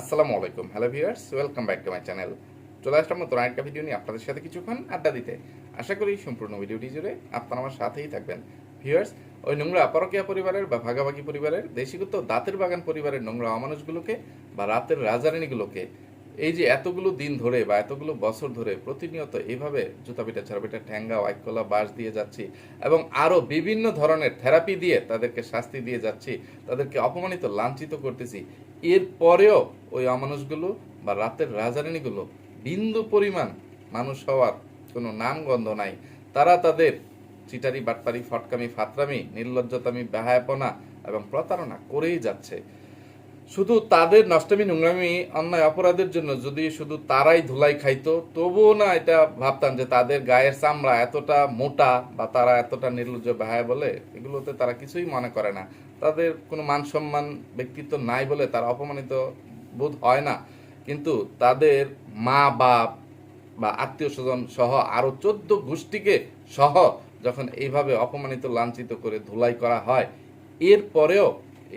আসসালামু আলাইকুম। Hello viewers welcome back to my channel চলে আসলাম নতুন আরেকটা ভিডিও নিয়ে আপনাদের সাথে কিছুক্ষণ আড্ডা দিতে। আশা করি সম্পূর্ণ ভিডিওটি জুড়ে আপনারা আমার সাথেই থাকবেন। ভিউয়ার্স ওই নোংরা আপারকিয়া পরিবারের বা ভাগাভাগি পরিবারের, দেশিগত দাঁতের বাগান পরিবারের নোংরা অমানুষগুলোকে বা রাতের রাজারানীগুলোকে এই যে এতগুলো দিন ধরে বা এতগুলো বছর ধরে প্রতিনিয়ত এইভাবে জুতা পিটা ছাড়া ঠ্যাঙ্গা ওয়াইকলা বাঁশ দিয়ে যাচ্ছি এবং আরও বিভিন্ন ধরনের থেরাপি দিয়ে তাদেরকে শাস্তি দিয়ে যাচ্ছি, তাদেরকে অপমানিত, লাঞ্ছিত করতেছি। এরপরেও ওই অমানুষগুলো বা রাতের রাজারানীগুলো বিন্দু পরিমাণ মানুষ হওয়ার কোনো নামগন্ধ নাই। তারা তাদের চিটারি, বাটপারি, ফটকামি, ফাতরামি, নির্লজ্জতামি, বেহায়াপনা এবং প্রতারণা করেই যাচ্ছে। শুধু তাদের নষ্টমী, নোংরামি, অন্যায়, অপরাধের জন্য যদি শুধু তারাই ধুলাই খাইতো, তবুও না এটা ভাবতাম যে তাদের গায়ের চামড়া এতটা মোটা বা তারা এতটা নির্লজ্জ বেহায় বলে, এগুলোতে তারা কিছুই মনে করে না। তাদের কোনো মান সম্মান ব্যক্তিত্ব নাই বলে তারা অপমানিত বোধ হয় না। কিন্তু তাদের মা, বাপ বা আত্মীয় স্বজন সহ আরও চোদ্দ গোষ্ঠীকে সহ যখন এইভাবে অপমানিত, লাঞ্ছিত করে ধুলাই করা হয়, এরপরেও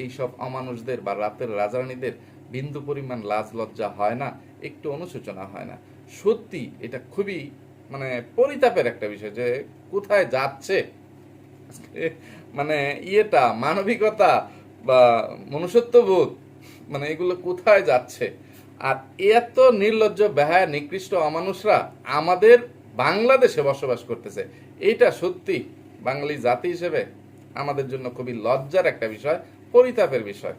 এইসব অমানুষদের বা রাতের রাজারানীদের বিন্দু পরিমাণ লাজ লজ্জা হয় না, একটু অনুশোচনা হয় না। সত্যি এটা খুবই মানে পরিতাপের একটা বিষয় যে কোথায় যাচ্ছে মানে ইয়েটা, মানবিকতা বা মনুষ্যত্ববোধ মানে এগুলো কোথায় যাচ্ছে? আর এত নির্লজ্জ, বেহায়া, নিকৃষ্ট অমানুষরা আমাদের বাংলাদেশে বসবাস করতেছে এটা সত্যি বাঙালি জাতি হিসেবে আমাদের জন্য খুবই লজ্জার একটা বিষয়। পরিতাপের বিষয়।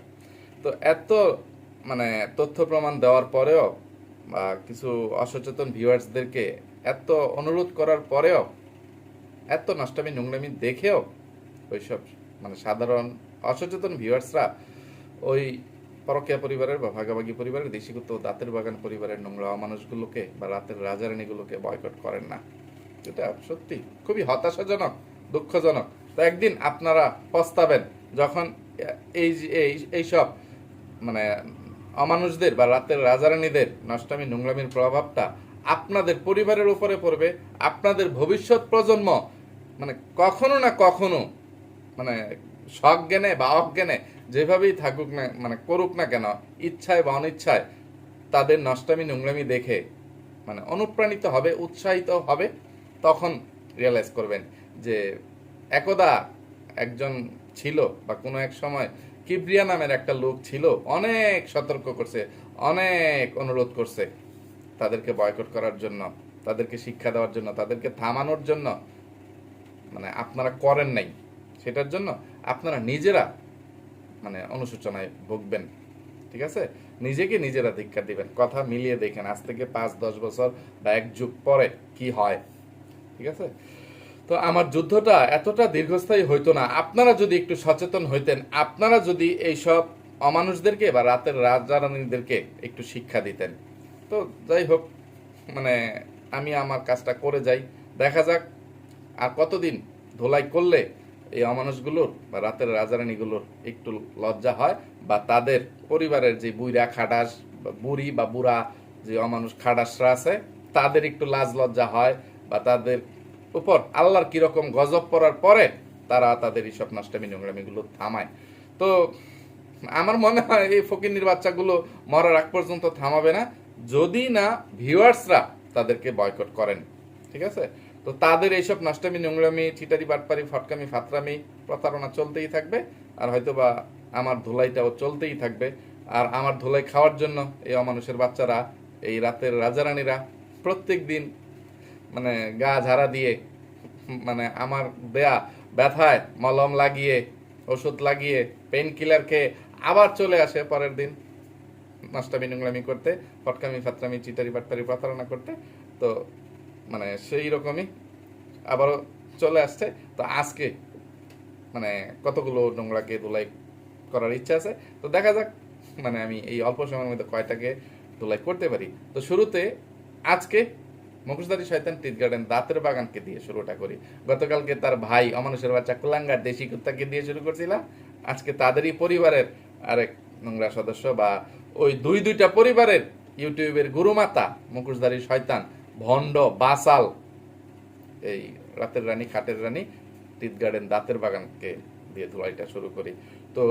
তো এত মানে তথ্য প্রমাণ দেওয়ার পরেও বা কিছু অসচেতন ভিউয়ার্সদেরকে এত অনুরোধ করার পরেও এত নষ্টামি নোংরামি দেখেও ওইসব মানে সাধারণ অসচেতন ভিউয়ার্সরা ওই পরকিয়া পরিবারের বা ভাগাভাগি পরিবারের, দেশিগত দাঁতের বাগান পরিবারের নোংরা মানুষগুলোকে বা রাতের রাজারানীগুলোকে বয়কট করেন না। এটা সত্যি খুবই হতাশাজনক, দুঃখজনক। তো একদিন আপনারা পস্তাবেন, যখন এই এই এইসব মানে অমানুষদের বা রাতের রাজারানীদের নষ্টামি, নোংরামির প্রভাবটা আপনাদের পরিবারের উপরে পড়বে, আপনাদের ভবিষ্যৎ প্রজন্ম মানে কখনো না কখনো মানে সজ্ঞানে বা অজ্ঞানে যেভাবেই থাকুক না মানে করুক না কেন, ইচ্ছায় বা অনিচ্ছায় তাদের নষ্টামি, নোংরামি দেখে মানে অনুপ্রাণিত হবে, উৎসাহিত হবে, তখন রিয়েলাইজ করবেন যে একদা একজন ছিল বা কোনো এক সময় কিবরিয়া নামের একটা লোক ছিল, অনেক সতর্ক করছে, অনেক অনুরোধ করছে তাদেরকে বয়কট করার জন্য, তাদেরকে শিক্ষা দেওয়ার জন্য, তাদেরকে থামানোর জন্য। মানে আপনারা করেন নাই সেটার জন্য আপনারা নিজেরা মানে অনুশোচনায় ভুগবেন, ঠিক আছে? নিজেকে নিজেরা ধিক্ষা দিবেন। কথা মিলিয়ে দেখেন, আজ থেকে পাঁচ, দশ বছর বা এক যুগ পরে কি হয়, ঠিক আছে? তো আমার যুদ্ধটা এতটা দীর্ঘস্থায়ী হইতো না। আপনারা যদি একটু সচেতন হইতেন, আপনারা যদি এইসব অমানুষদেরকে বা রাতের রাজারানীদেরকে একটু শিক্ষা দিতেন। তো যাই হোক মানে আমি আমার কাজটা করে যাই। দেখা যাক আর কতদিন ধোলাই করলে এই অমানুষগুলোর বা রাতের রাজারানীগুলোর একটু লজ্জা হয় বা তাদের পরিবারের যে বুইরা, খাডাস, বা বুড়ি বা বুড়া যে অমানুষ, খাডাসরা আছে, তাদের একটু লাজ লজ্জা হয় বা তাদের উপর আল্লাহর কীরকম গজব পড়ার পরে তারা তাদের এইসব নষ্টামি নোংরামিগুলো থামায়। তো আমার মনে হয় এই ফকিন্নির বাচ্চাগুলো মরার আগ পর্যন্ত থামাবে না। যদি না, ভিউয়ার্সরা তাদেরকে বয়কট করেন। ঠিক আছে? তো তাদের এইসব নষ্টামি, নোংরামি চিটারি বাটপারি, ফটকামি, ফাতরামি প্রতারণা চলতেই থাকবে। আর হয়তো বা আমার ধুলাইটাও চলতেই থাকবে। আর আমার ধুলাই খাওয়ার জন্য এই অমানুষের বাচ্চারা, এই রাতের রাজারানীরা প্রত্যেক দিন মানে গা ঝাড়া দিয়ে মানে আমার দেয়া ব্যথায় মলম লাগিয়ে, ওষুধ লাগিয়ে পেন কিলার খেয়ে আবার চলে আসে পরের দিন। নষ্টামি নোংরামি করতে, ফটকামি, ফাতরামি, চিটারি বাটপারি প্রতারণা করতে। তো মানে সেই রকমই আবারও চলে আসছে। তো আজকে মানে কতগুলো নোংরাকে ধুলাই করার ইচ্ছা আছে? তো দেখা যাক মানে আমি এই অল্প সময়ের মধ্যে কয়টাকে ধুলাই করতে পারি। তো শুরুতে আজকে মুখোশধারী শয়তান টিট গার্ডেন দাঁতের বাগানকে দিয়ে শুরুটা করি। গতকালকে তার ভাই অমানুষের বাচ্চা কুলাঙ্গার দেশি কুত্তাকে দিয়ে শুরু করছিলাম। আজকে তাদেরই পরিবারের আরেক নোংরা সদস্য বা ওই দুই দুইটা পরিবারের ইউটিউবের গুরুমাতা মুখোশধারী শয়তান, ভণ্ড, বাসাল, এই রাতের রানী, খাটের রানী টিট গার্ডেন দাঁতের বাগানকে দিয়ে ধোয়াইটা শুরু করি। তো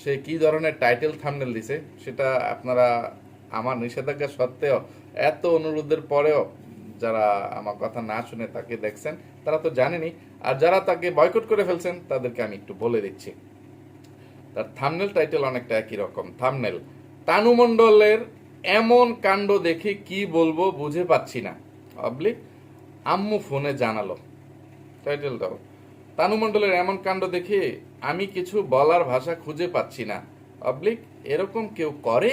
সে কি ধরনের টাইটেল থামনেল দিছে সেটা আপনারা আমার নিষেধাজ্ঞা সত্ত্বেও এত অনুরোধের পরেও যারা আমার কথা না শুনে তাকে দেখছেন, তারা তো জানেনি। আর যারা তাকে বয়কট করে ফেলছেন, তাদেরকে আমি একটু বলে দিচ্ছি। তার থামনেল টাইটেল অনেকটা একই রকম। থামনেল তানু মণ্ডলের এমন কাণ্ড দেখে কি বলব বুঝে পাচ্ছি না। অবলিক আম্মু ফোনে জানালো। টাইটেলটাও তানু মণ্ডলের এমন কাণ্ড দেখে আমি কিছু বলার ভাষা খুঁজে পাচ্ছি না। অবলিক এরকম কেউ করে?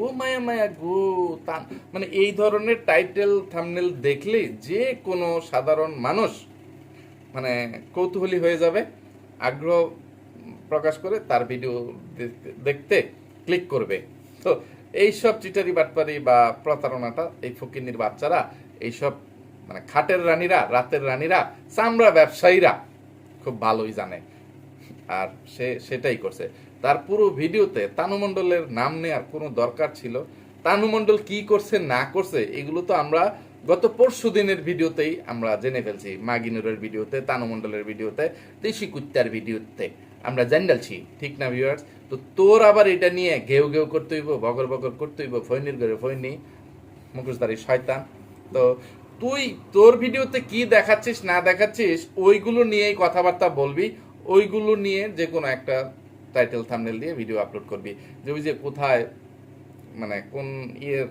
ও মায়া মায়া গো, তা মানে এই ধরনের টাইটেল থামনেল দেখলে যে কোনো সাধারণ মানুষ মানে কৌতূহলী হয়ে যাবে, আগ্রহ প্রকাশ করে তার ভিডিও দেখতে ক্লিক করবে। তো এইসব চিটারি বাটপারি বা প্রতারণাটা এই ফকিনির বাচ্চারা এইসব মানে খাটের রানীরা, রাতের রানীরা, চামড়া ব্যবসায়ীরা খুব ভালোই জানে। আর সে সেটাই করছে। তার পুরো ভিডিওতে তানু মণ্ডলের নাম নেওয়ার কোনো দরকার ছিল। তানু মণ্ডল কি করছে, না করছে, এগুলো তো আমরা গত পরশু দিনের ভিডিওতেই আমরা জেনে ফেলছি। মাগিনুরের ভিডিওতে তানু মণ্ডলের ভিডিওতে দেশি কুত্তার ভিডিওতে আমরা জানডালছি ঠিক না ভিউয়ার্স তো তোর আবার এটা নিয়ে ঘেউ ঘেউ করতে হইব, বগর বগর করতে হইব, ফৈনির ঘরে ফৈনি, মুখোশধারী শয়তান। তো তুই তোর ভিডিওতে কি দেখাচ্ছিস, না দেখাচ্ছিস, ওইগুলো নিয়েই কথাবার্তা বলবি, ওইগুলো নিয়ে যে কোনো একটা টাইটেল থামনেল দিয়ে ভিডিও আপলোড করবি। যে ওই যে কোথায় মানে কোন ইয়ের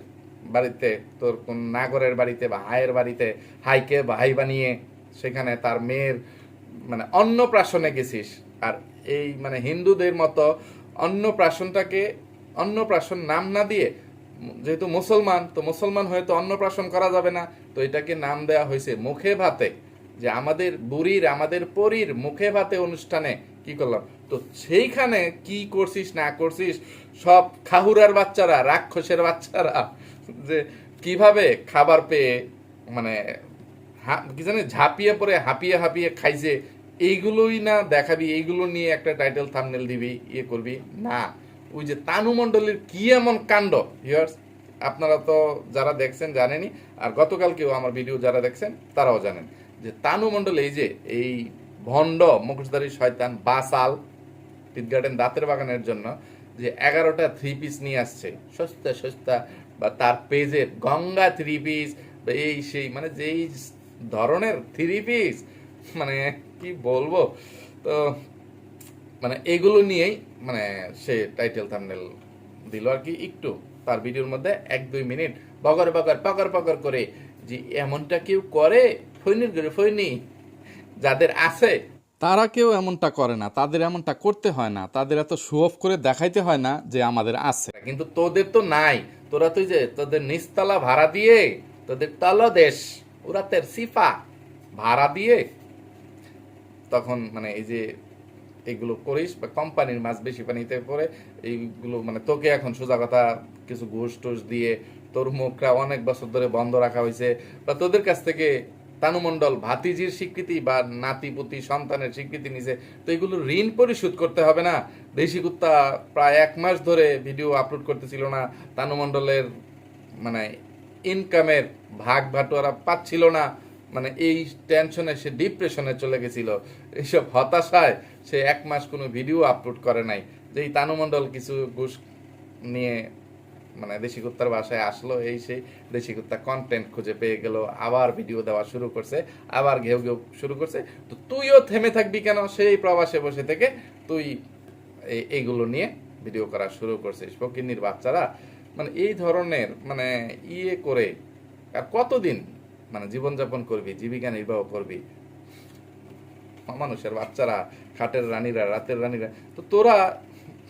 বাড়িতে, তোর কোন নাগরের বাড়িতে বা হায়ের বাড়িতে হাইকে হাই বানিয়ে সেখানে তার মেয়ের মানে অন্নপ্রাশনে গেছিস, আর এই মানে হিন্দুদের মতো অন্নপ্রাশনটাকে, অন্নপ্রাশন নাম না দিয়ে, যেহেতু মুসলমান, তো মুসলমান হয়তো অন্নপ্রাশন করা যাবে না, তো এটাকে নাম দেওয়া হয়েছে মুখে ভাতে। যে আমাদের বুড়ির, আমাদের পরীর মুখে ভাতে অনুষ্ঠানে কি করলাম? তো সেইখানে কি করছিস, না করছিস, সব খাহুরার বাচ্চারা, রাক্ষসের বাচ্চারা, যে কীভাবে খাবার পেয়ে মানে কি জানি, ঝাঁপিয়ে পরে হাঁপিয়ে হাঁপিয়ে খাইছে, এইগুলোই না দেখাবি, এইগুলো নিয়ে একটা টাইটেল থামনেল দিবি ইয়ে করবি? না। ওই যে তানু মণ্ডলের কি এমন কাণ্ড? হিয়ার্স আপনারা তো যারা দেখছেন জানেনই, আর গতকালকেও আমার ভিডিও যারা দেখছেন, তারাও জানেন যে তানু মণ্ডল এই যে, এই ভণ্ড, মুখোশধারী শয়তান, বাসাল টিট গার্ডেন দাঁতের বাগানের জন্য যে এগারোটা থ্রি পিস নিয়ে আসছে। সস্তা সস্তা, বা তার পেজের গঙ্গা থ্রি পিস বা এই সেই মানে যেই ধরনের থ্রি পিস মানে কি বলব? তো মানে এগুলো নিয়েই মানে সে টাইটেল থামনেল দিল আর কি একটু। তার ভিডিওর মধ্যে এক, দুই মিনিট বগর বগর পকর পকর করে যে এমনটা কেউ করে ফৈনির করে ফৈনি যাদের আছে তারা কেউ এমনটা করে না, তাদের এমনটা করতে হয় না, তাদের এত শো অফ করে দেখাইতে হয় না যে আমাদের আছে। কিন্তু তোদের তো নাই, তোরা তুই যে তোদের নিচতলা ভাড়া দিয়ে, তোদের তলদেশ, ওরা তের সিফা ভাড়া দিয়ে তখন মানে এই যে এগুলো করিস বা কোম্পানির মাছ বেশি পানিতে পড়ে এইগুলো মানে তোকে এখন সোজা কথা কিছু ঘুষ টুস দিয়ে তোর মুখটা অনেক বছর ধরে বন্ধ রাখা হয়েছে বা তোদের কাছ থেকে তানুমণ্ডল ভাতিজির স্বীকৃতি বা নাতিপুতি সন্তানের স্বীকৃতি নিছে, তো এগুলো ঋণ পরিশোধ করতে হবে না? দেশি কুত্তা প্রায় এক মাস ধরে ভিডিও আপলোড করতেছিল না, তানুমণ্ডলের মানে ইনকামের ভাগ ভাটোয়ারা পাচ্ছিল না মানে এই টেনশনে সে ডিপ্রেশনে চলে গেছিল। এইসব হতাশায় সে এক মাস কোনো ভিডিও আপলোড করে নাই। যে এই তানুমণ্ডল কিছু ঘুষ নিয়ে মানে দেশি কুত্তার বাসায় আসলো, এই সেই দেশি কুত্তা কন্টেন্ট খুঁজে পেয়ে গেল, আবার ভিডিও দেওয়া শুরু করছে, আবার ঘেউ ঘেউ শুরু করছে। তো তুইও থেমে থাকবি কেন? সেই প্রবাসে বসে থেকে তুই এই- এইগুলো নিয়ে ভিডিও করা শুরু করছিস। ফকিন্নির বাচ্চারা মানে এই ধরনের মানে ইয়ে করে, আর কতদিন মানে জীবনযাপন করবি, জীবিকা নির্বাহ করবি? মানুষের বাচ্চারা, খাটের রানীরা, রাতের রানীরা, তো তোরা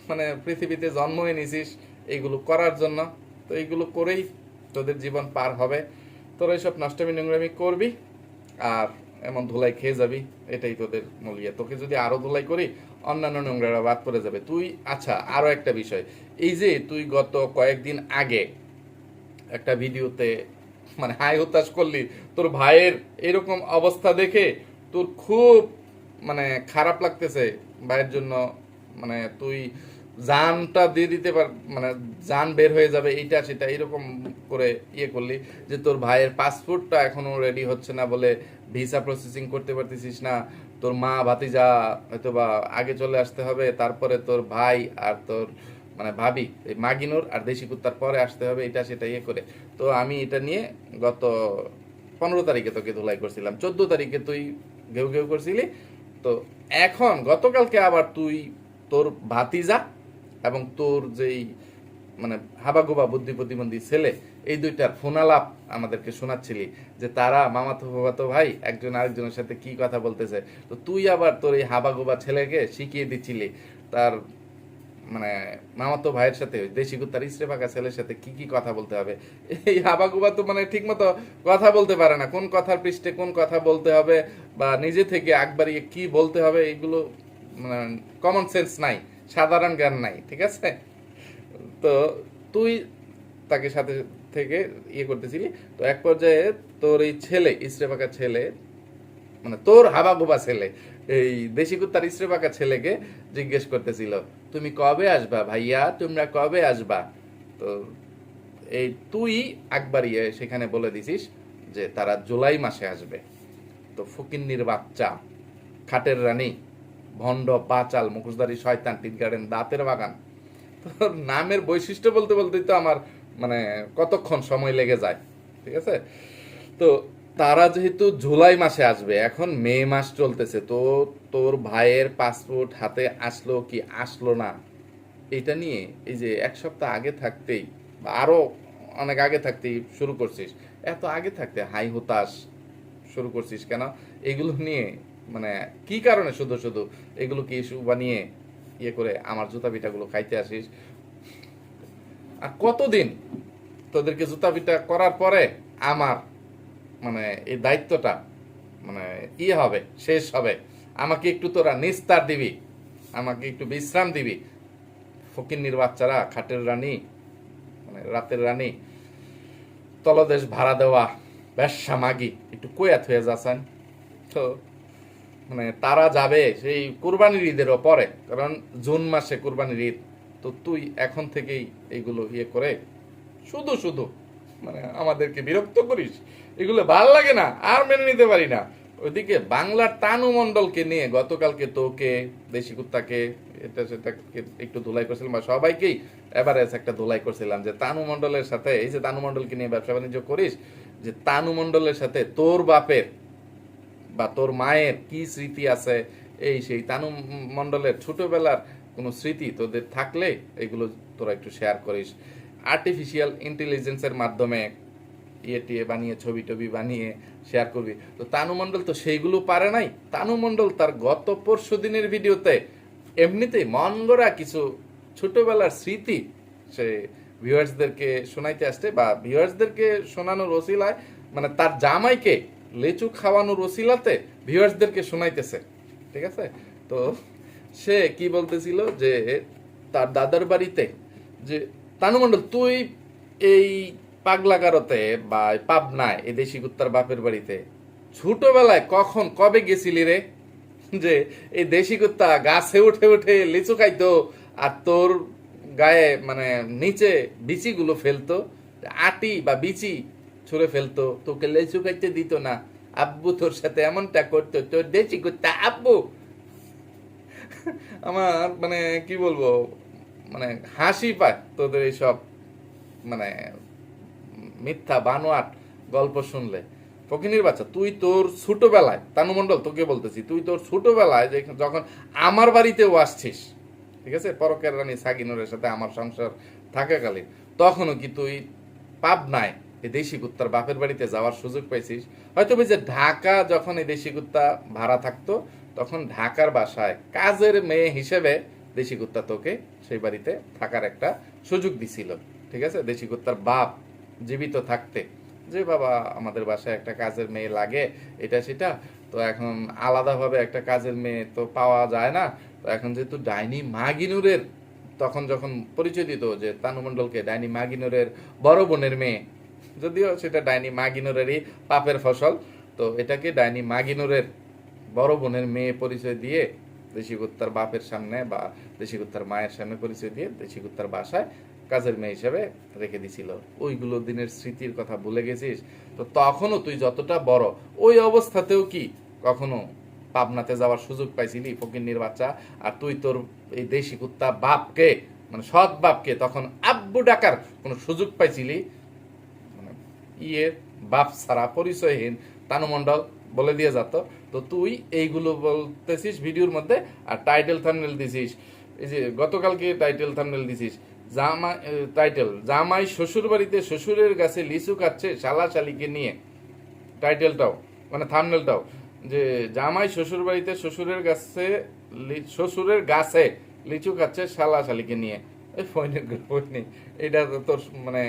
মানে পৃথিবীতে জন্মই নিছিস এইগুলো করার জন্য। তো এইগুলো করেই তোদের জীবন পার হবে। তোরা এইসব নষ্টমী নোংরামি করবি আর এমন ধুলাই খেয়ে যাবি, এটাই তোদের মূলিয়া তোকে যদি আরও ধুলাই করি, অন্যান্য নোংরারা বাদ পড়ে যাবে। তুই আচ্ছা আরও একটা বিষয়। এই যে তুই গত কয়েকদিন আগে একটা ভিডিওতে মানে হাই হতাশ করলি, তোর ভাইয়ের এরকম অবস্থা দেখে তোর খুব মানে খারাপ লাগতেছে। ভাইয়ের জন্য মানে তুই জানটা দিয়ে দিতে পার মানে জান বের হয়ে যাবে, এইটা সেটা এরকম করে ইয়ে করলি যে তোর ভাইয়ের পাসপোর্টটা এখনও রেডি হচ্ছে না বলে ভিসা প্রসেসিং করতে পারতেছিস না, তোর মা ভাতিজা হয়তো বা আগে চলে আসতে হবে, তারপরে তোর ভাই আর তোর মানে ভাবি, এই মাগিনুর আর দেশি কুত্তার পরে আসতে হবে, এটা সেটা ইয়ে করে। তো আমি এটা নিয়ে গত পনেরো তারিখে তোকে ধুলাই করছিলাম, চোদ্দ তারিখে তুই ঘেউ ঘেউ করছিলি, তো এখন গতকালকে আবার তুই তোর ভাতিজা এবং তোর যেই মানে হাবাগোবা বুদ্ধি প্রতিবন্ধী ছেলে, এই দুইটার ফোনালাপ আমাদেরকে শোনাচ্ছিলি যে তারা মামাতো বাবাতো ভাই একজন আরেকজনের সাথে কি কথা বলতেছে। তো তুই আবার তোর এই হাবাগোবা ছেলেকে শিখিয়ে দিচ্ছিলি তার মানে মামাতো ভাইয়ের সাথে দেশি কুত্তার ইস্রে পাকা ছেলের সাথে কি কি কথা বলতে হবে। এই হাবাগুবা তো মানে ঠিক মতো কথা বলতে পারে না। কোন কথার পৃষ্ঠে কোন কথা বলতে হবে বা নিজে থেকে একবারই কি বলতে হবে, এগুলো মানে কমন সেন্স নাই। সাধারণ জ্ঞান নাই, ঠিক আছে? তো তুই তাকে সাথে থেকে ইয়ে করতেছিলি, তো এক পর্যায়ে তোর এই ছেলে ইস্রে পাকা ছেলে মানে তোর হাবাগোবা ছেলে, এই দেশি কুত্তার ইস্রে পাকা ছেলেকে জিজ্ঞেস করতেছিল, তুমি কবে আসবা ভাইয়া? তোমরা কবে আসবা? তো এই তুই একবারই সেখানে বলে দিছিস যে তারা জুলাই মাসে আসবে। তো ফকিন্নির বাচ্চা, খাটের রানী ভণ্ড, পাচাল, মুখোশধারী, শয়তান টিট গার্ডেন দাঁতের বাগান। তোর নামের বৈশিষ্ট্য বলতে বলতেই তো আমার মানে কতক্ষণ সময় লেগে যায়, ঠিক আছে? তো তারা যেহেতু জুলাই মাসে আসবে, এখন মে মাস চলতেছে, তো তোর ভাইয়ের পাসপোর্ট হাতে আসলো কি আসলো না? এটা নিয়ে এই যে এক সপ্তাহ আগে থাকতেই বা আরও অনেক আগে থাকতেই শুরু করছিস। এত আগে থাকতে হাই হতাশ শুরু করছিস কেন? এগুলো নিয়ে মানে কি কারণে শুধু শুধু এগুলো কি ইস্যু বানিয়ে ইয়ে করে আমার জুতা পিঠাগুলো খাইতে আসিস? আর কতদিন তোদেরকে জুতা পিঠা করার পরে আমার মানে এই দায়িত্বটা মানে ইয়ে হবে, শেষ হবে? আমাকে একটু তোরা নিস্তার দিবি, আমাকে একটু বিশ্রাম দিবি। ফকিন্নির বাচ্চারা, খাটের রানী মানে রাতের রানী, তলদেশ ভাড়া দেওয়া, ব্যবসা মাগি, একটু কোয়াত হয়ে যাচ্ছেন। তো মানে তারা যাবে সেই কুরবানির ঈদেরও পরে, কারণ জুন মাসে কুরবানির ঈদ। তো তুই এখন থেকেই এইগুলো ইয়ে করে শুধু শুধু মানে আমাদেরকে বিরক্ত করিস। এগুলো ভালো লাগে না, আর মেনে নিতে পারি না। ওইদিকে বাংলার তানু মণ্ডলকে নিয়ে গতকালকে তোকে, দেশি কুত্তাকে, এটা সেটাকে একটু ধুলাই করছিলাম, বা সবাইকেই এভারেজ একটা ধুলাই করছিলাম যে তানু মণ্ডলের সাথে, এই যে তানু মণ্ডলকে নিয়ে ব্যবসা বাণিজ্য করিস, যে তানু মণ্ডলের সাথে তোর বাপের বা তোর মায়ের কি স্মৃতি আছে? এই সেই তানু মণ্ডলের ছোটবেলার কোনো স্মৃতি তোদের থাকলে এগুলো তোরা একটু শেয়ার করিস। আর্টিফিশিয়াল ইন্টেলিজেন্সের মাধ্যমে ইয়ে টিয়ে বানিয়ে, ছবি টবি বানিয়ে শেয়ার করবি। তো তানু মণ্ডল তো সেইগুলো পারে নাই। তানু মণ্ডল তার গত পরশু দিনের ভিডিওতে এমনিতেই মন গড়া কিছু ছোটবেলার স্মৃতি সে ভিউয়ার্সদেরকে শোনাইতে আসছে বা ভিউয়ার্সদেরকে শোনানোর ওসিলায় মানে তার জামাইকে লেচু খাওয়ানোর ওসিলাতে ভিউয়ার্সদেরকে শোনাইতেছে। ঠিক আছে? তো সে কি বলতেছিল যে তার দাদার বাড়িতে যে, তানু মণ্ডল, তুই এই পাগলাগারতে বা পাবনায়, এই দেশি কুত্তার বাপের বাড়িতে ছোটবেলায় কখন, কবে গেছিলি রে? যে, এই দেশি কুত্তা গাছে উঠে উঠে লিচু খাইতো আর তোর গায়ে মানে নিচে বিচিগুলো ফেলতো, আটি বা বিচি ছুঁড়ে ফেলতো। তোকে লেচু খাইতে দিত না। আব্বু তোর সাথে এমনটা করতো, তোর দেশি করতে আব্বু। আমার মানে কি বলব মানে হাসি পায় তোদের এইসব মানে মিথ্যা বানোয়াট গল্প শুনলে। ফকিনির বাচ্চা, তুই তোর ছোটবেলায়, তানু মণ্ডল, তোকে বলতেছি, তুই তোর ছোটবেলায় যে যখন আমার বাড়িতেও আসছিস, ঠিক আছে, পরকের রানী সাগিনুরের সাথে আমার সংসার থাকাকালীন, তখনও কি তুই পাবনায় এই দেশি কুত্তার বাপের বাড়িতে যাওয়ার সুযোগ পাইছিস। হয়তো যে ঢাকা যখন এই দেশি কুত্তা ভাড়া থাকতো, তখন ঢাকার বাসায় কাজের মেয়ে হিসেবে দেশি কুত্তা তোকে সেই বাড়িতে থাকার একটা সুযোগ দিছিল। ঠিক আছে? দেশি কুত্তার বাপ জীবিত থাকতে। যে বাবা, আমাদের বাসায় একটা কাজের মেয়ে লাগে, এটা সেটা, তো এখন আলাদাভাবে একটা কাজের মেয়ে তো পাওয়া যায় না। তো এখন যেহেতু ডাইনি মাগিনুরের, তখন যখন পরিচয় দিত যে তানু মণ্ডলকে, ডাইনি মাগিনুরের বড় বোনের মেয়ে যদিও সেটা ডাইনি মাগিনুরেরই পাপের ফসল, তো এটাকে ডাইনি মাগিনুরের বড় বোনের মেয়ে পরিচয় দিয়ে দেশি কুত্তার বাপের সামনে বা দেশি কুত্তার মায়ের সামনে পরিচয় দিয়ে দেশি কুত্তার বাসায় কাজের মেয়ে হিসেবে রেখে দিছিল। ওইগুলো দিনের স্মৃতির কথা ভুলে গেছিস? তো তখনও তুই যতটা বড়, ওই অবস্থাতেও কি কখনো পাবনাতে যাওয়ার সুযোগ পাইছিলি ফকিন্নির বাচ্চা? আর তুই তোর এই দেশি কুত্তা বাপকে মানে সৎ বাপকে তখন আব্বু ডাকার কোনো সুযোগ পাইছিলি? ইয়ে বাপ ছাড়া পরিচয়হীন তানুমণ্ডল বলে দিয়ে যাত তো। তুই এইগুলো বলতেছিস ভিডিওর মধ্যে আর টাইটেল থাম্বনেল দিছিস। এই যে গতকালকে টাইটেল থাম্বনেল দিছিস। জামা টাইটেল জামাই শ্বশুর বাড়িতে শ্বশুরের গাছে লিচু খাচ্ছে শালা শালিকে নিয়ে। টাইটেলটাও মানে থামনেলটাও যে জামাই শ্বশুর বাড়িতে শ্বশুরের গাছে শ্বশুরের গাছে লিচু খাচ্ছে শালা শালিকে নিয়ে। এই ফোনের ফোনে এটা তো তোর মানে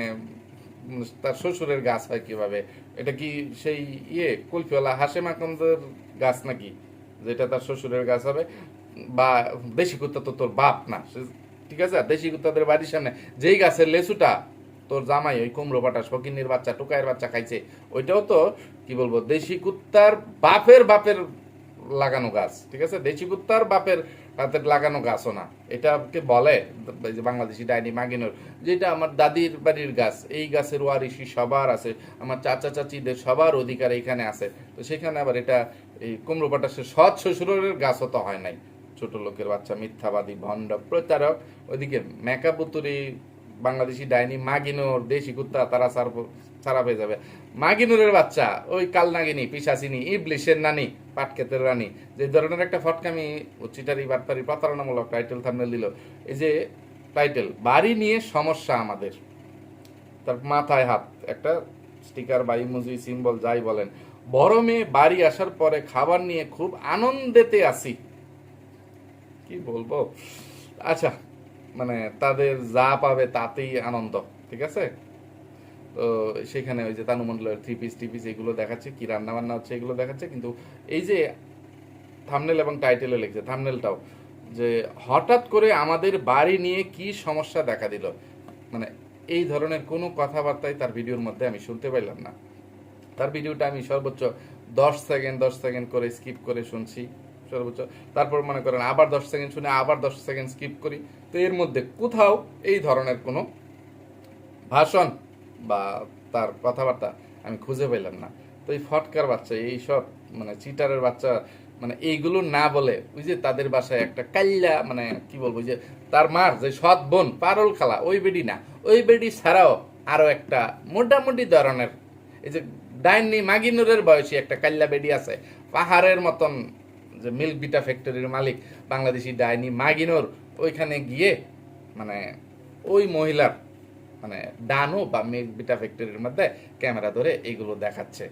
তার শ্বশুরের গাছ হয় কীভাবে? এটা কি সেই ইয়ে কুলফিওয়ালা হাসেম আকন্দের গাছ নাকি? যেটা তার শ্বশুরের গাছ হবে। বা দেশি কুত্তা তো তোর বাপ না। ঠিক আছে? দেশি কুত্তাদের বাড়ির সামনে যেই গাছের লেচুটা তোর জামাই ওই কুমড়ো পাটা শকিনের বাচ্চা টুকায়ের বাচ্চা খাইছে, ওইটাও তো, কি বলব, দেশি কুত্তার বাপের বাপের লাগানো গাছ, ঠিক আছে? দেশি কুত্তার বাপের হাতের লাগানো গাছও না। এটাকে বলে বাংলাদেশি ডাইনি মাগিনোর, যেটা আমার দাদির বাড়ির গাছ, এই গাছের ওয়ারিশি সবার আছে, আমার চাচা চাচিদের সবার অধিকার এখানে আছে। তো সেখানে আবার এটা এই কুমড়ো পাটাসের সৎ শ্বশুরের গাছও তো হয় নাই। ছোট লোকের বাচ্চা, মিথ্যাবাদী, ভণ্ড প্রতারক। ওইদিকে মেকাপুতুরি বাংলাদেশি ডাইনি মাগিনোর, দেশি কুত্তা তারা সার সারা পেয়ে যাবে। মাগিনুরের বাচ্চা, ওই কালনাগিনী পিসাচিনী, ইবলিশের নানি পাটকেতের রানী, যে ধরনের একটা ফটকামি চিটারি, বাটপারি, প্রতারণামূলক টাইটেল থামনেল দিল। এই যে টাইটেল বাড়ি নিয়ে সমস্যা আমাদের। তার মাথায় হাত, একটা স্টিকার বা ইমোজি সিম্বল যাই বলেন। বড় মেয়ে বাড়ি আসার পরে খাবার নিয়ে খুব আনন্দেতে আসি কি বলব? আচ্ছা মানে তাদের যা পাবে তাতেই আনন্দ, ঠিক আছে? সেখানে ওই যে তানুমন্ডলের থ্রি পিস টি পিস এগুলো দেখাচ্ছে, কি রান্না বান্না হচ্ছে এগুলো দেখাচ্ছে, কিন্তু এই যে থামনেল এবং টাইটেলে লিখছে থামনেলটাও যে হঠাৎ করে আমাদের বাড়ি নিয়ে কি সমস্যা দেখা দিল? মানে এই ধরনের কোনো কথাবার্তাই তার ভিডিওর মধ্যে আমি শুনতে পাইলাম না। তার ভিডিওটা আমি সর্বোচ্চ দশ সেকেন্ড দশ সেকেন্ড করে স্কিপ করে শুনছি, সর্বোচ্চ। তারপর মনে করেন আবার দশ সেকেন্ড শুনে আবার দশ সেকেন্ড স্কিপ করি। তো এর মধ্যে কোথাও এই ধরনের কোনো ভাষণ বা তার কথাবার্তা আমি খুঁজে পেলাম না। তো এই ফটকার বাচ্চা, এই সব মানে চিটারের বাচ্চা মানে এইগুলো না বলে ওই যে তাদের বাসায় একটা কাল্লা মানে কি বলব, যে তার মার যে সৎ বোন, পারল খালা, ওই বেডি না। ওই বেডি ছাড়াও আরও একটা মোটামুটি ধরনের, এই যে ডাইনি মাগিনুরের বয়সী একটা কাল্লা বেডি আছে। পাহাড়ের মতন যে মিল্ক বিটা ফ্যাক্টরির মালিক, বাংলাদেশি ডাইনি মাগিনুর, ওইখানে গিয়ে মানে ওই মহিলার মানে ডানো বা বিটা ফ্যাক্টরির মধ্যে ক্যামেরা ধরে এইগুলো দেখাচ্ছে।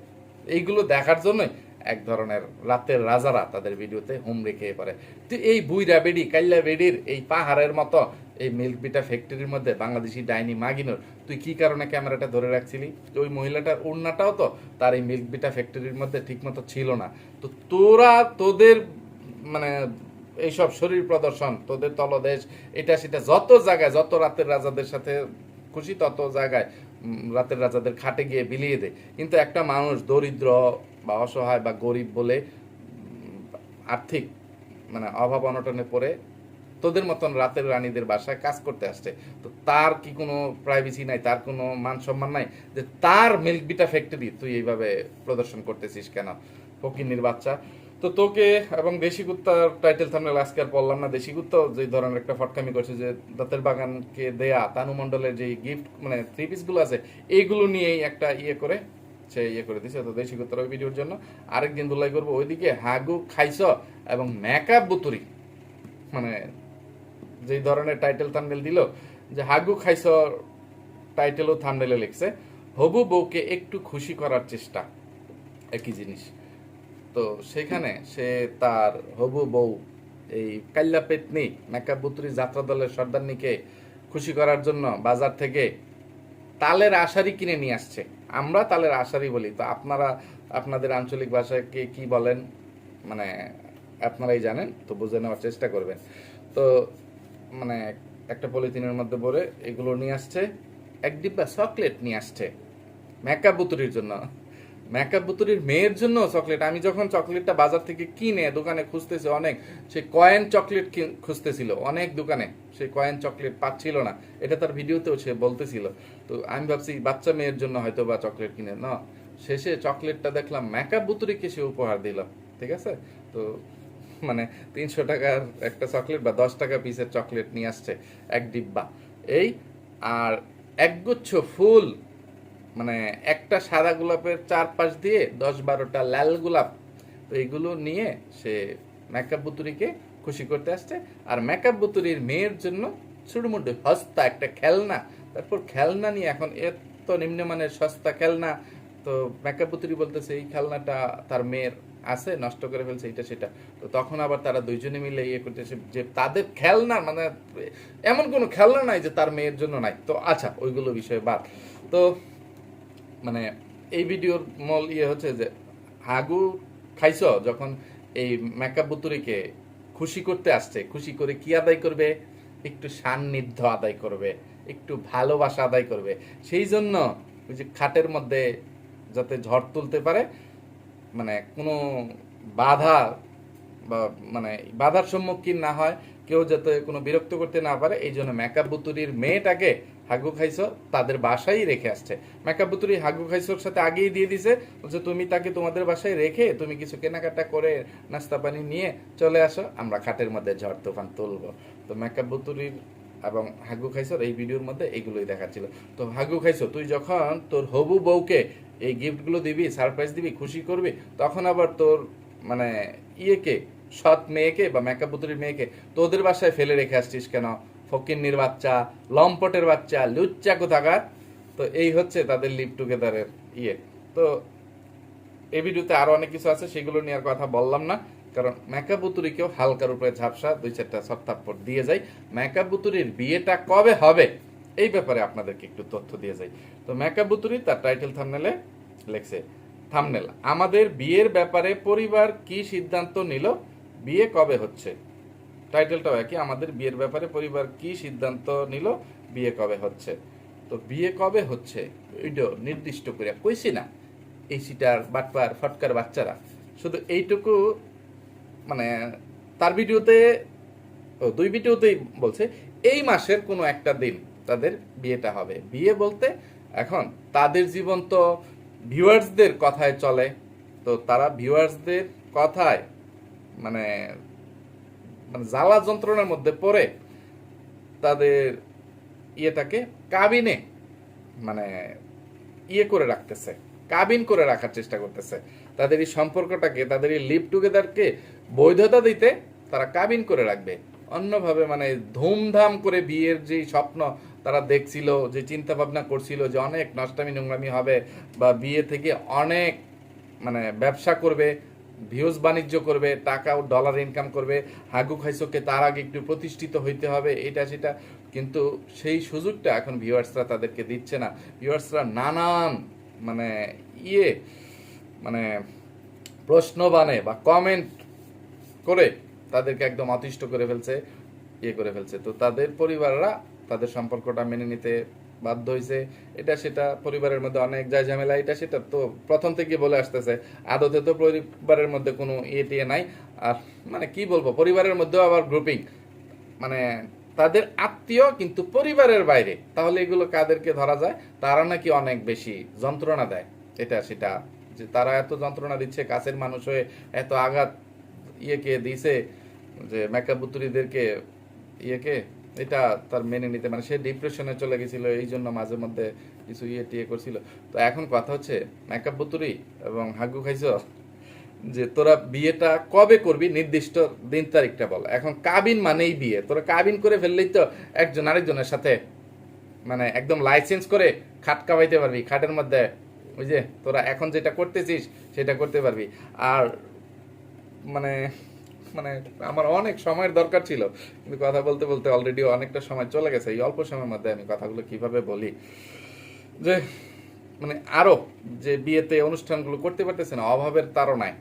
এইগুলো দেখার জন্যই এক ধরনের রাতের রাজারা তাদের ভিডিওতে হুম রেখে পারে তো এই বুইরা বেডি কাল্লা বেডির এই পাহাড়ের মতো এই মিল্ক বিটা ফ্যাক্টরির মধ্যে বাংলাদেশি ডাইনি মাগিনোর, তুই কি কারণে ক্যামেরাটা ধরে রাখছিলি? তো ওই মহিলাটার ওড়নাটাও তো তার এই মিল্ক বিটা ফ্যাক্টরির মধ্যে ঠিকমতো ছিল না। তো তোরা তোদের মানে এইসব শরীর প্রদর্শন, তোদের তলদেশ, এটা সেটা যত জায়গায়, যত রাতের রাজাদের সাথে খুশি, তত জায়গায় রাতের রাজাদের খাটে গিয়ে বিলিয়ে দেয়। কিন্তু একটা মানুষ দরিদ্র বা অসহায় বা গরিব বলে আর্থিক মানে অভাব অনটনে পড়ে, তোদের মতন রাতের রানীদের বাসায় কাজ করতে আসছে। তো তার কি কোনো প্রাইভেসি নাই? তার কোনো মান সম্মান নাই? যে তার মিল্ক বিটা ফ্যাক্টরি তুই এইভাবে প্রদর্শন করতেছিস কেন? ফকিন্নির বাচ্চা। তো তোকে এবং দেশি কুত্তার টাইটেল থামনেল আজকে আর বললাম না। দেশি কুত্তা যে ধরনের একটা ফটকামি করছে যে দাঁতের বাগানকে দেয়া, তানু মণ্ডলের যে গিফট মানে থ্রি পিসগুলো আছে, এইগুলো নিয়েই একটা ইয়ে করে, সে ইয়ে করে দিছে। তো দেশি কুত্তার ওই ভিডিওর জন্য আরেকদিন দুলাই করব। ওইদিকে হাগু খাইছ এবং মেকআপ বুতুরি মানে যেই ধরনের টাইটেল থামনেল দিল, যে হাগু খাইছ টাইটেলও থামনেলে লিখছে, হবু বউকে একটু খুশি করার চেষ্টা। একই জিনিস। তো সেখানে সে তার হবু বউ, এই কাল্লা পেতনি মেকআপ বুতুরি যাত্রা দলের সর্দারনিকে খুশি করার জন্য বাজার থেকে তালের আশারি কিনে নিয়ে আসছে। আমরা তালের আশারি বলি, তো আপনারা, আপনাদের আঞ্চলিক ভাষায় কে বলেন? মানে আপনারাই জানেন, তো বুঝে নেওয়ার চেষ্টা করবেন। তো মানে একটা পলিথিনের মধ্যে ভরে এগুলো নিয়ে আসছে, এক ডিব্বা চকলেট নিয়ে আসছে মেকআপ বুতুরির জন্য। মেকআপ বুতুরির মেয়ের জন্য চকলেট। আমি যখন চকলেটটা বাজার থেকে কিনে দোকানে খুঁজতেছি অনেক, সে কয়েন চকলেট খুঁজতেছিল, অনেক দোকানে। সেই কয়েন চকলেট পাচ্ছিল না। এটা তার ভিডিওতেও সে বলতেছিল। তো আমি ভাবছি বাচ্চা মেয়ের জন্য হয়তো বা চকলেট কিনে। না, শেষে চকলেটটা দেখলাম, মেকআপ বুতুরিকে সে উপহার দিল। ঠিক আছে? তো মানে তিনশো টাকার একটা চকলেট বা দশ টাকা পিসের চকলেট নিয়ে আসছে এক ডিব্বা। এই আর একগুচ্ছ ফুল মানে একটা সাদা গোলাপের চারপাশ দিয়ে দশ বারোটা লাল গোলাপ, তো এগুলো নিয়ে সে মেকআপ বুতুরিকে খুশি করতে আসছে। আর মেকআপ বুতুরির মেয়ের জন্য ছোটমোটো হস্তা একটা খেলনা। তারপর খেলনা নিয়ে এখন এত নিম্নমানের সস্তা খেলনা, তো মেকআপ বুতুরি বলতেছে, এই খেলনাটা তার মেয়ের আছে, নষ্ট করে ফেলছে, এটা সেটা। তো তখন আবার তারা দুইজনে মিলে ইয়ে করতেছে যে, তাদের খেলনা মানে এমন কোনো খেলনা নাই যে তার মেয়ের জন্য নাই। তো আচ্ছা ওইগুলো বিষয়ে বাদ। তো মানে এই ভিডিওর মূল ইয়ে হচ্ছে যে, হাগু খাইছ যখন এই মেকআপ বুতুরিকে খুশি করতে আসছে, খুশি করে কি আদায় করবে? একটু সান্নিধ্য আদায় করবে, একটু ভালোবাসা আদায় করবে। সেই জন্য ওই যে খাটের মধ্যে যাতে ঝড় তুলতে পারে মানে কোনো বাধা বা মানে বাধার সম্মুখীন না হয়, কেউ যাতে কোনো বিরক্ত করতে না পারে, এই জন্য মেকআপ বুতুরির মেয়েটাকে হাগু খাইছো, তাদের বাসায় রেখে আসছে। মেকআপ বুতুরি হাগু খাইছোর সাথে আগেই দিয়ে দিছে, বলছে তুমি তাকে তোমাদের বাসায় রেখে তুমি কিছু কেনাকাটা করে নাস্তা পানি নিয়ে চলে আসো, আমরা খাটের মধ্যে ঝড় তুফান তুলবো। তো মেকআপ বুতুরির এবং হাগু খাইছোর এই ভিডিওর মধ্যে এইগুলোই দেখাচ্ছিল। তো হাগু খাইছো, তুই যখন তোর হবু বউকে এই গিফটগুলো দিবি, সারপ্রাইজ দিবি, খুশি করবি, তখন আবার তোর মানে ইয়েকে, সৎ মেয়েকে বা মেকআপ পুতুরির মেয়েকে তোদের বাসায় ফেলে রেখে আসছিস কেন? ফকিন্নির বাচ্চা, লম্পটের বাচ্চা, লুচ্চা কোথাকার? তো এই হচ্ছে তাদের লিভ টুগেদারের ইয়ে। তো এই ভিডিওতে আরও অনেক কিছু আছে, সেগুলো নিয়ে আর কথা বললাম না। কারণ মেকআপ বুতুরিকেও হালকার উপরে ঝাপসা দুই চারটা সপ্তাহপর দিয়ে যাই। মেকআপ বুতুরির বিয়েটা কবে হবে? এই ব্যাপারে আপনাদেরকে একটু তথ্য দিয়ে যাই। তো মেকআপ বুতুরি তার টাইটেল থামনেলে লেখছে, থামনেল, আমাদের বিয়ের ব্যাপারে পরিবার কি সিদ্ধান্ত নিল? বিয়ে কবে হচ্ছে? টাইটেলটাও একই, আমাদের বিয়ের ব্যাপারে পরিবার কি সিদ্ধান্ত নিল? বিয়ে কবে হচ্ছে? তো বিয়ে কবে হচ্ছে? ওইটা নির্দিষ্ট করে, কইছি না। এই সিটার বাটপার, ফটকার বাচ্চারা। শুধু এইটুকু মানে তার ভিডিওতে দুই ভিডিওতেই বলছে, এই মাসের কোনো একটা দিন তাদের বিয়েটা হবে। বিয়ে বলতে এখন তাদের জীবন তো ভিউয়ার্সদের কথায় চলে। তো তারা ভিউয়ার্সদের কথায় মানে মানে জ্বালা যন্ত্রণার মধ্যে পড়ে তাদের ইয়েটাকে কাবিনে মানে ইয়ে করে রাখতেছে, কাবিন করে রাখার চেষ্টা করতেছে। তাদের এই সম্পর্কটাকে, তাদের এই লিভ টুগেদারকে বৈধতা দিতে তারা কাবিন করে রাখবে। অন্যভাবে মানে ধুমধাম করে বিয়ের যে স্বপ্ন তারা দেখছিল, যে চিন্তা ভাবনা করছিল, যে অনেক নষ্টামি নোংরামি হবে বা বিয়ে থেকে অনেক মানে ব্যবসা করবে ভিউজ বাণিজ্য করবে, টাকা ডলার ইনকাম করবে, হাগু খাইসোকে তার আগে একটু প্রতিষ্ঠিত হইতে হবে, এটা সেটা। কিন্তু সেই সুযোগটা এখন ভিউয়ার্সরা তাদেরকে দিচ্ছে না। ভিউয়ার্সরা নানান মানে ইয়ে মানে প্রশ্ন বানে বা কমেন্ট করে তাদেরকে একদম অতিষ্ঠ করে ফেলছে ইয়ে করে ফেলছে। তো তাদের পরিবাররা তাদের সম্পর্কটা মেনে নিতে বাধ্য হয়েছে এটা সেটা পরিবারের মধ্যে অনেক যায় ঝামেলা এটা সেটা তো প্রথম থেকে বলে আসতেছে। আদতে তো পরিবারের মধ্যে কোনো ইয়ে নাই। আর মানে কি বলব, পরিবারের মধ্যেও আবার গ্রুপিং মানে তাদের আত্মীয় কিন্তু পরিবারের বাইরে। তাহলে এগুলো কাদেরকে ধরা যায়? তারা নাকি অনেক বেশি যন্ত্রণা দেয়। এটা সেটা। যে তারা এত যন্ত্রণা দিচ্ছে, কাছের মানুষ হয়ে এত আঘাত ইয়েকে দিছে, যে মেকআপুতুরিদেরকে ইয়েকে এটা তার মেনে নিতে মানে সে ডিপ্রেশনে চলে গেছিল এই জন্য মাঝে মধ্যে কিছু ইয়ে টিয়ে করছিল। তো এখন কথা হচ্ছে মেকআপ বুতুরি এবং হাগু খাইছ, যে তোরা বিয়েটা কবে করবি নির্দিষ্ট দিন তারিখটা বল। এখন কাবিন মানেই বিয়ে, তোরা কাবিন করে ফেললেই তো একজন আরেকজনের সাথে মানে একদম লাইসেন্স করে খাট কামাইতে পারবি, খাটের মধ্যে, ওই যে তোরা এখন যেটা করতেছিস সেটা করতে পারবি। আর মানে মানে আমার অনেক সময়ের দরকার ছিল। কিন্তু কথা বলতে বলতে অলরেডি অনেকটা সময় চলে গেছে। এই অল্প সময়ের মধ্যে আমি কথাগুলো কীভাবে বলি? যে মানে আরও যে বিয়েতে অনুষ্ঠানগুলো করতে পারতেছে না, অভাবের তাড়নায়।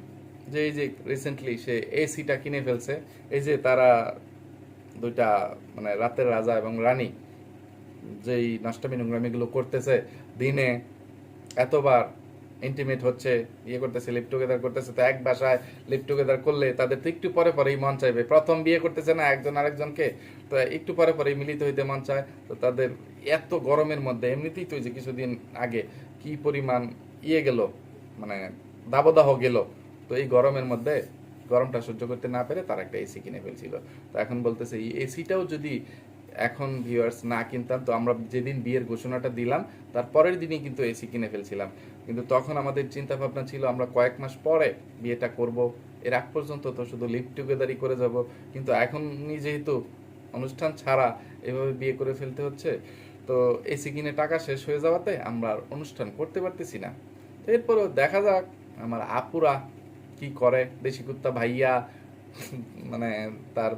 যে এই যে রিসেন্টলি সে এসিটা কিনে ফেলছে, এই যে তারা দুইটা মানে রাতের রাজা এবং রানী যেই নষ্টামি নোংরামিগুলো করতেছে, দিনে এতবার ইন্টিমেট হচ্ছে ইয়ে করতেছে লিভ টুগেদার করতেছে, তো এক বাসায় লিভ টুগেদার করলে তাদের তো একটু পরে পরেই মন চাইবে। প্রথম বিয়ে করতেছে না একজন আরেকজনকে, তো একটু পরে পরেই মিলিত হইতে মন চায়। তো তাদের এত গরমের মধ্যে, এমনিতেই তো যে কিছুদিন আগে কি পরিমাণ ইয়ে গেল মানে দাবদাহ গেল, তো এই গরমের মধ্যে গরমটা সহ্য করতে না পেরে তারা একটা এসি কিনে ফেলছিল। তো এখন বলতেছে, এই এসিটাও যদি এখন ভিউয়ার্স না কিনতাম, তো আমরা যেদিন বিয়ের ঘোষণাটা দিলাম, তার পরের দিনই কিন্তু এসি কিনে ফেলছিলাম। কিন্তু তখন আমাদের চিন্তা ভাবনা ছিল, আমরা কয়েক মাস পরে বিয়েটা করব। এর আগ পর্যন্ত তো শুধু লিভ টুগেদারই করে যাব। কিন্তু এখনই যেহেতু অনুষ্ঠান ছাড়া এভাবে বিয়ে করে ফেলতে হচ্ছে, তো এসি কিনে টাকা শেষ হয়ে যাওয়াতে আমরা আর অনুষ্ঠান করতে পারতেছি না। তো এরপরেও দেখা যাক আমার আপুরা কি করে। দেশি কুত্তা ভাইয়া মানে তার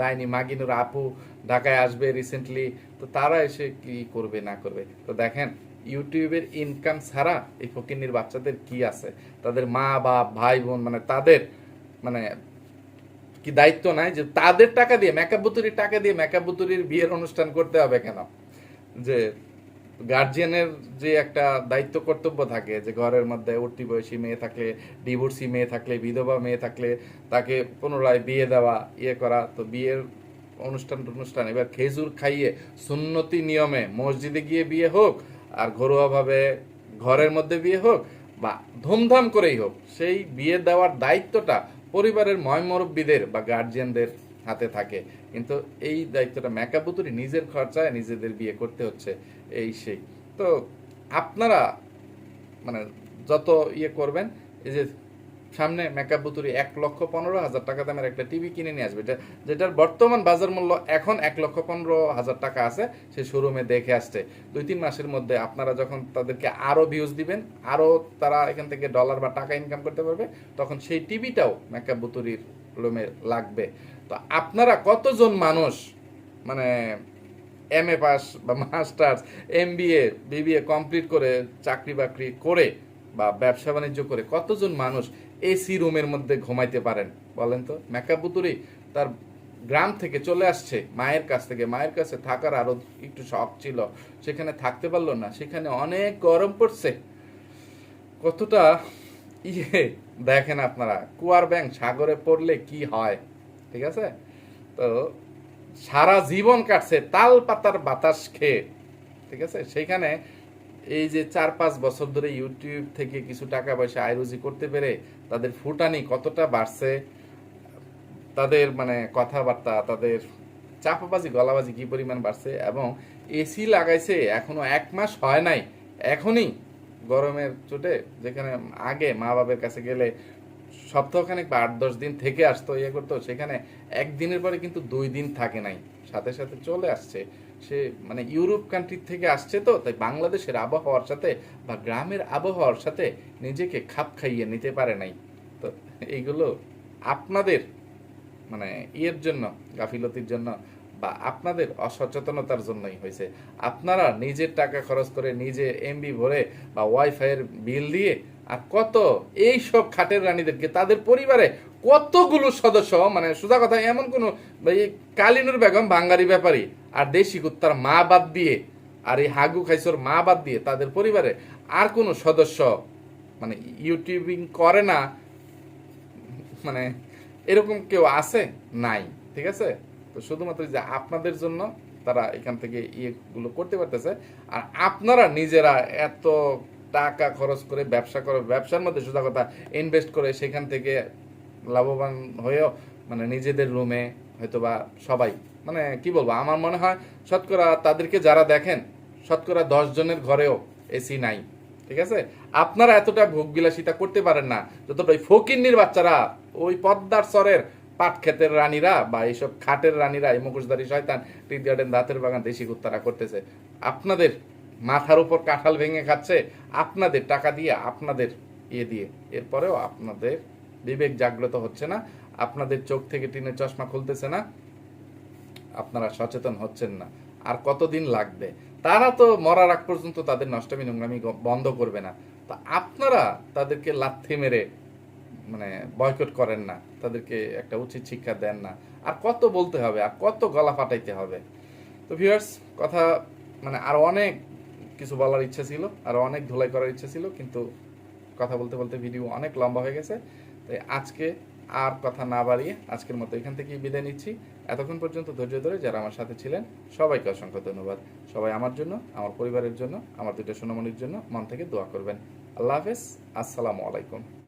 ডাইনি মাগিনুর আপু ঢাকায় আসবে রিসেন্টলি তো তারা এসে কি করবে, না করবে? তো দেখেন, ইউটিউবের ইনকাম ছাড়া এই ফকিন্নির বাচ্চাদের কি আছে? তাদের মা, বাপ, ভাই, বোন মানে তাদের মানে কি দায়িত্ব নাই যে তাদের টাকা দিয়ে, মেকআপ বুতুরির টাকা দিয়ে মেকআপ বুতুরির বিয়ের অনুষ্ঠান করতে হবে কেন? যে গার্জিয়ানের যে একটা দায়িত্ব কর্তব্য থাকে, যে ঘরের মধ্যে উঠতি বয়সী মেয়ে থাকলে ডিভোর্সি মেয়ে থাকলে, বিধবা মেয়ে থাকলে, তাকে পুনরায় বিয়ে দেওয়া ইয়ে করা, তো বিয়ের অনুষ্ঠান অনুষ্ঠান এবার খেজুর খাইয়ে সুন্নতি নিয়মে মসজিদে গিয়ে বিয়ে হোক, আর ঘরোয়াভাবে ঘরের মধ্যে বিয়ে হোক, বা ধুমধাম করেই হোক, সেই বিয়ে দেওয়ার দায়িত্বটা পরিবারের ময়মরব্বীদের বা গার্জিয়ানদের হাতে থাকে। কিন্তু এই দায়িত্বটা মেকাবুতুরি নিজের খরচায় নিজেদের বিয়ে করতে হচ্ছে, এই সেই। তো আপনারা মানে যত ইয়ে করবেন, এই যে সামনে মেকআপ বুতুরি এক লক্ষ পনেরো হাজার টাকা দামের একটা টিভি কিনে নিয়ে আসবে। যেটা- যেটার বর্তমান বাজার মূল্য এখন এক লক্ষ পনেরো হাজার টাকা আছে, সে শোরুমে দেখে আসছে। দুই তিন মাসের মধ্যে আপনারা যখন তাদেরকে আরও ভিউজ দিবেন আরও তারা এখান থেকে ডলার বা টাকা ইনকাম করতে পারবে, তখন সেই টিভিটাও মেকআপ বুতুরির রুমে লাগবে। তো আপনারা কতজন মানুষ মানে এম এ পাস বা masters M B A BBA complete করে চাকরি বাকরি করে বা ব্যবসা বাণিজ্য করে কতজন মানুষ এসি রুমের মধ্যে ঘুমাইতে পারেন। বলেন তো মেকআপ বুতুরি তার গ্রাম থেকে চলে আসছে, মায়ের কাছ থেকে। মায়ের কাছে থাকার আরও একটু শখ ছিল। সেখানে থাকতে পারল না। সেখানে অনেক গরম পড়ছে। কতটা ইয়ে দেখেন আপনারা, কুয়ার ব্যাং সাগরে পড়লে কি হয়, ঠিক আছে? তো সারা জীবন কাটছে, তাল পাতার বাতাস খেয়ে, ঠিক আছে? সেইখানে এই যে চার পাঁচ বছর ধরে ইউটিউব থেকে কিছু টাকা পয়সা আয় রুজি করতে পেরে তাদের ফুটানি কতটা বাড়ছে? তাদের মানে কথাবার্তা, তাদের চাপাবাজি, গলাবাজি কি পরিমাণ বাড়ছে? এবং এসি লাগাইছে, এখনও এক মাস হয় নাই, এখনই গরমের চোটে, যেখানে আগে মা বাবার কাছে গেলে সপ্তাহখানেক বা আট, দশ দিন থেকে আসতো ইয়ে করতো, সেখানে একদিনের পরে কিন্তু দুই দিন থাকে নাই, সাথে সাথে চলে আসছে। সে মানে ইউরোপ কান্ট্রি থেকে আসছে তো, তাই বাংলাদেশের আবহাওয়ার সাথে বা গ্রামের আবহাওয়ার সাথে নিজেকে খাপ খাইয়ে নিতে পারে নাই। তো এইগুলো আপনাদের মানে ইয়ের জন্য, গাফিলতির জন্য বা আপনাদের অসচেতনতার জন্যই হয়েছে। আপনারা নিজের টাকা খরচ করে নিজে এমবি ভরে বা ওয়াইফাইয়ের বিল দিয়ে আর কত এই সব খাটের রানীদেরকে তাদের পরিবারে কতগুলো সদস্য মানে সোজা কথা, এমন কোনো কালিনুর বেগম বাঙ্গারি ব্যাপারী আর দেশি কুত্তার মা বাদ দিয়ে আর এই হাগু খাইসোর মা বাদ দিয়ে তাদের পরিবারে আর কোনো সদস্য মানে ইউটিউবিং করে না মানে এরকম কেউ আছে? নাই, ঠিক আছে? তো শুধুমাত্র যে আপনাদের জন্য তারা এখান থেকে ইয়েগুলো করতে পারতেছে, আর আপনারা নিজেরা এত টাকা খরচ করে ব্যবসা করে ব্যবসার মধ্যে সোজা কথা ইনভেস্ট করে সেখান থেকে লাভবান হয়েও মানে নিজেদের রুমে হয়তো বা সবাই। মানে কি বলব, আমার মনে হয় শতকরা তাদেরকে যারা দেখেন, শতকরা দশ জনের ঘরেও এসি নাই। ঠিক আছে? আপনারা এতটা ভোগ বিলাসিতা করতে পারেন না যতটা ওই ফকিন্নির বাচ্চারা, ওই পদ্মার স্বরের পাট ক্ষেতের রানীরা বা এইসব খাটের রানীরা, এই মুখোশধারী শয়তান টি গার্ডেন দাঁতের বাগান দেশি কুত্তারা করতেছে। আপনাদের মাথার উপর কাঁঠাল ভেঙে খাচ্ছে, আপনাদের টাকা দিয়ে, আপনাদের ইয়ে দিয়ে, এরপরেও আপনাদের বিবেক জাগ্রত হচ্ছে না, আপনাদের চোখ থেকে টিনের চশমা খুলতেছে না, আপনারা সচেতন হচ্ছেন না। আর কতদিন লাগবে? তারা তো মরার আগ পর্যন্ত তাদের নষ্টমী নোংরামি বন্ধ করবে না। তো আপনারা তাদেরকে লাথি মেরে মানে বয়কট করেন না, তাদেরকে একটা উচিত শিক্ষা দেন না। আর কত বলতে হবে, আর কত গলা ফাটাইতে হবে। তো ভিউয়ার্স কথা মানে আরও অনেক কিছু বলার ইচ্ছা ছিল, আর অনেক ধুলাই করার ইচ্ছা ছিল, কিন্তু কথা বলতে বলতে ভিডিও অনেক লম্বা হয়ে গেছে। তাই আজকে আর কথা না বাড়িয়ে আজকের মতো এখান থেকেই বিদায় নিচ্ছি। এতক্ষণ পর্যন্ত ধৈর্য ধরে যারা আমার সাথে ছিলেন, সবাইকে অসংখ্য ধন্যবাদ। সবাই আমার জন্য, আমার পরিবারের জন্য, আমার দুটো সোনামণির জন্য মন থেকে দোয়া করবেন। আল্লাহ হাফেজ, আসসালামু আলাইকুম।